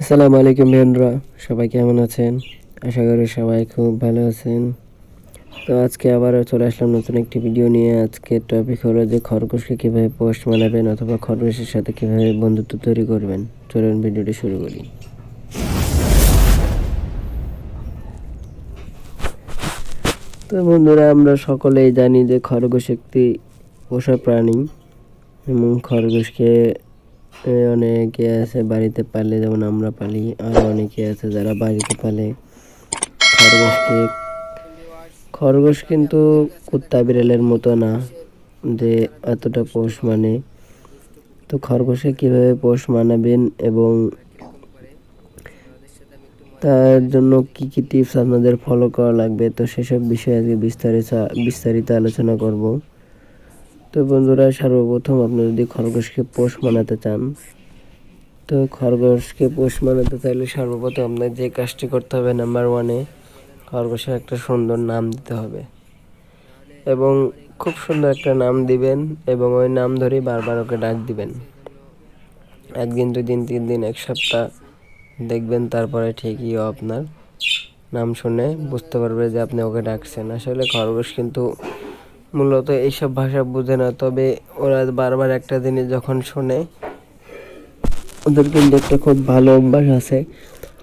আসসালামু আলাইকুম বন্ধুরা সবাই কেমন আছেন? আশা করি সবাই খুব ভালো আছেন। তো আজকে আবারও চলে আসলাম নতুন একটি ভিডিও নিয়ে। আজকে টপিক হলো যে খরগোশকে কীভাবে পোস্ট বানাবেন অথবা খরগোশের সাথে কীভাবে বন্ধুত্ব তৈরি করবেন। চলুন ভিডিওটি শুরু করি। তো বন্ধুরা, আমরা সকলেই জানি যে খরগোশ একটি পোষা প্রাণী এবং খরগোশকে অনেকে আছে বাড়িতে পালে, যেমন আমরা পালি আরও অনেকে আছে যারা বাড়িতে পালে। খরগোশকে খরগোশ কিন্তু কুত্তা বিড়ালের মতো না, যে এতটা পোষ মানে। তো খরগোশে কীভাবে পোষ মানাবেন এবং তার জন্য কি কি টিপস আপনাদের ফলো করা লাগবে? তো সেসব বিষয়ে আজকে বিস্তারিত বিস্তারিত আলোচনা করব। তো বন্ধুরা, সর্বপ্রথম আপনি যদি খরগোশকে পোষ মানাতে চান, তো খরগোশকে পোষ মানাতে চাইলে সর্বপ্রথম আপনার যে কাজটি করতে হবে নাম্বার ওয়ানে খরগোশের একটা সুন্দর নাম দিতে হবে। এবং খুব সুন্দর একটা নাম দিবেন এবং ওই নাম ধরেই বারবার ওকে ডাক দিবেন। একদিন দুই দিন তিন দিন এক সপ্তাহ দেখবেন, তারপরে ঠিকই আপনার নাম শুনে বুঝতে পারবে যে আপনি ওকে ডাকছেন। আসলে খরগোশ কিন্তু মূলত এইসব ভাষা বুঝে না, তবে ওরা বারবার একটা জিনিস যখন শোনে, ওদের কিন্তু একটা খুব ভালো অভ্যাস আছে।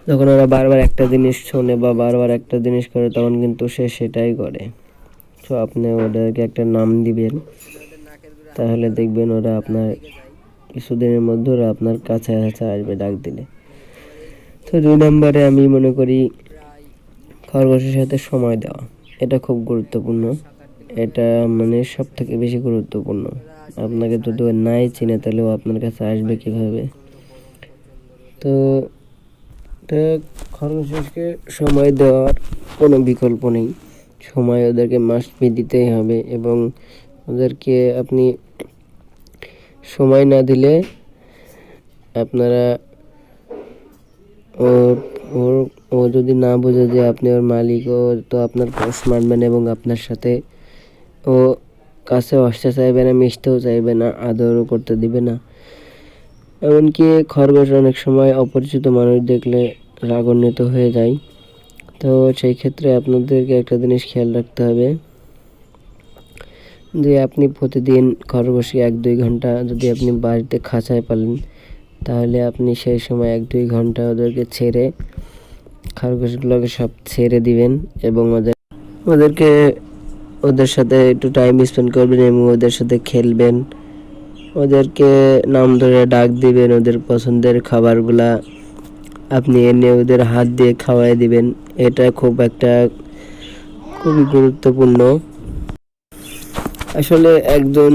যখন ওরা বারবার একটা জিনিস শোনে বা বারবার একটা জিনিস করে, তখন কিন্তু সে সেটাই করে। তো আপনি ওদেরকে একটা নাম দিবেন, তাহলে দেখবেন ওরা আপনার কিছুদিনের মধ্যে ওরা আপনার কাছে কাছে আসবে ডাক দিলে। তো দুই নম্বরে আমি মনে করি খরগোশের সাথে সময় দেওয়া, এটা খুব গুরুত্বপূর্ণ। এটা মানে সব থেকে বেশি গুরুত্বপূর্ণ। আপনাকে যদি নাই চিনে তাহলে ও আপনার কাছে আসবে কীভাবে? তো এটা খরগোশকে সময় দেওয়ার কোনো বিকল্প নেই। সময় ওদেরকে মাস্ট বি দিতেই হবে এবং ওদেরকে আপনি সময় না দিলে আপনারা ওর ওর ও যদি না বোঝে যে আপনি ওর মালিক, ও তো আপনার পোষ মানবেন এবং আপনার সাথে ও কাছে আসতে চাইবে না, মিশতেও চাইবে না, আদরও করতে দিবে না। এমনকি খরগোশ অনেক সময় অপরিচিত মানুষ দেখলে রাগান্বিত হয়ে যায়। তো সেই ক্ষেত্রে আপনাদেরকে একটা জিনিস খেয়াল রাখতে হবে যে আপনি প্রতিদিন খরগোশকে এক দুই ঘণ্টা যদি আপনি বাড়িতে খাঁচায় পালেন, তাহলে আপনি সেই সময় এক দুই ঘণ্টা ওদেরকে ছেড়ে খরগোশগুলোকে সব ছেড়ে দিবেন এবং ওদের ওদেরকে ওদের সাথে একটু টাইম স্পেন্ড করবেন এবং ওদের সাথে খেলবেন। ওদেরকে নাম ধরে ডাক দিবেন, ওদের পছন্দের খাবারগুলা আপনি এনে ওদের হাত দিয়ে খাওয়াই দিবেন। এটা খুব একটা খুবই গুরুত্বপূর্ণ। আসলে একজন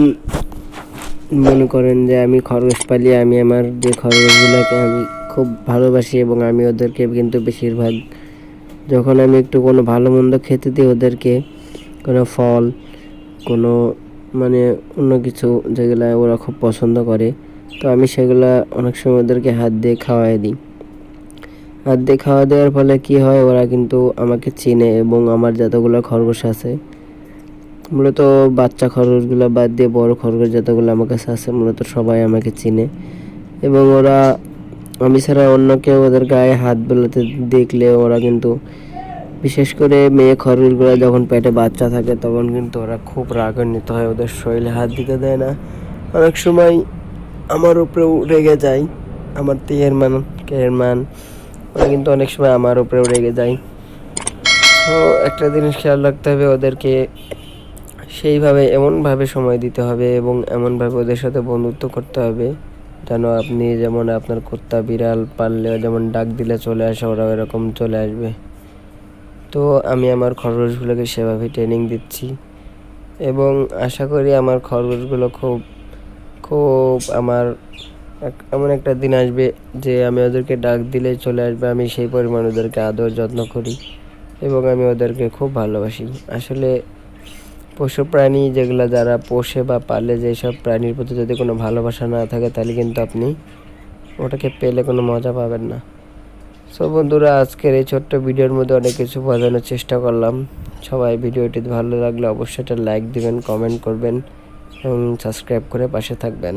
মনে করেন যে আমি খরগোশ পালি, আমি আমার যে খরগোশগুলোকে আমি খুব ভালোবাসি এবং আমি ওদেরকে কিন্তু বেশিরভাগ, যখন আমি একটু কোনো ভালো মন্দ খেতে দিই ওদেরকে কোনো ফল, কোনো মানে অন্য কিছু যেগুলো ওরা খুব পছন্দ করে, তো আমি সেগুলো অনেক সময় ওদেরকে হাত দিয়ে খাওয়াই দিই। হাত দিয়ে খাওয়া দেওয়ার ফলে কি হয়, ওরা কিন্তু আমাকে চেনে এবং আমার যতগুলো খরগোশ আছে, মূলত বাচ্চা খরগোশগুলো বাদ দিয়ে বড় খরগোশ যতগুলো আমার কাছে আছে, মূলত সবাই আমাকে চিনে। এবং ওরা, আমি ছাড়া অন্য কেউ ওদের গায়ে হাত বোলাতে দেখলে ওরা কিন্তু বিশেষ করে মেয়ে খরগোশগুলো যখন পেটে বাচ্চা থাকে, তখন কিন্তু ওরা খুব রাগান্বিত হয়, ওদের শরীরে হাত দিতে দেয় না। অনেক সময় আমার উপরেও রেগে যায়, আমার তিয়ের মান কেয়ের মান, ওরা কিন্তু অনেক সময় আমার উপরেও রেগে যায়। তো একটা জিনিস খেয়াল রাখতে হবে, ওদেরকে সেইভাবে, এমনভাবে সময় দিতে হবে এবং এমনভাবে ওদের সাথে বন্ধুত্ব করতে হবে, যেন আপনি যেমন আপনার কুত্তা বিড়াল পাললে, যেমন ডাক দিলে চলে আসে ওরা এরকম চলে আসবে। তো আমি আমার খরগোশগুলোকে সেভাবে ট্রেনিং দিচ্ছি। এবং আশা করি আমার খরগোশগুলো খুব খুব আমার এমন একটা দিন আসবে যে আমি ওদেরকে ডাক দিলে চলে আসবে। আমি সেই পরিমাণ ওদেরকে আদর যত্ন করি এবং আমি ওদেরকে খুব ভালোবাসি। আসলে পশু প্রাণী যেগুলো যারা পোষে বা পালে যেসব প্রাণীর প্রতি যদি কোনো ভালোবাসা না থাকে তাহলে কিন্তু আপনি ওটাকে পেলে কোনো মজা পাবেন না। সো বন্ধুরা, আজকের এই ছোট্ট ভিডিওর মধ্যে অনেক কিছু বোঝানোর চেষ্টা করলাম। সবাই ভিডিওটি ভালো লাগলে অবশ্যই একটা লাইক দিবেন, কমেন্ট করবেন এবং সাবস্ক্রাইব করে পাশে থাকবেন।